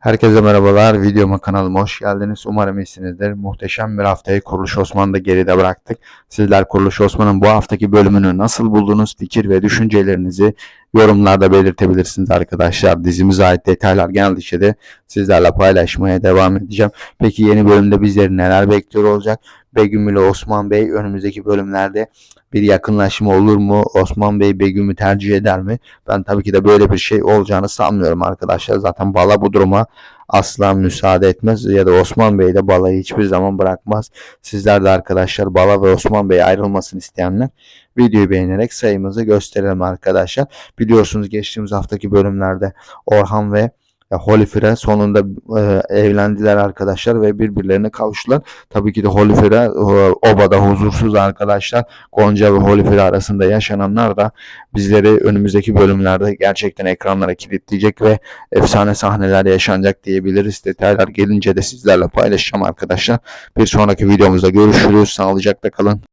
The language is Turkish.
Herkese merhabalar. Videoma kanalıma hoş geldiniz. Umarım iyisinizdir. Muhteşem bir haftayı Kuruluş Osman'da geride bıraktık. Sizler Kuruluş Osman'ın bu haftaki bölümünü nasıl buldunuz? Fikir ve düşüncelerinizi yorumlarda belirtebilirsiniz arkadaşlar. Dizimize ait detaylar geldikçe de sizlerle paylaşmaya devam edeceğim. Peki yeni bölümde bizleri neler bekliyor olacak? Begüm ile Osman Bey önümüzdeki bölümlerde bir yakınlaşma olur mu? Osman Bey Begüm'ü tercih eder mi? Ben tabii ki de böyle bir şey olacağını sanmıyorum arkadaşlar. Zaten Bala bu duruma asla müsaade etmez ya da Osman Bey de Bala'yı hiçbir zaman bırakmaz. Sizler de arkadaşlar Bala ve Osman Bey ayrılmasını isteyenler videoyu beğenerek sayımızı gösterelim arkadaşlar. Biliyorsunuz geçtiğimiz haftaki bölümlerde Orhan ve e, Holifire sonunda e, evlendiler arkadaşlar ve birbirlerine kavuştular. Tabii ki de Holifire e, obada huzursuz arkadaşlar. Gonca ve Holifire arasında yaşananlar da bizleri önümüzdeki bölümlerde gerçekten ekranlara kilitleyecek ve efsane sahneler yaşanacak diyebiliriz. Detaylar gelince de sizlerle paylaşacağım arkadaşlar. Bir sonraki videomuzda görüşürüz. Sağlıcakla kalın.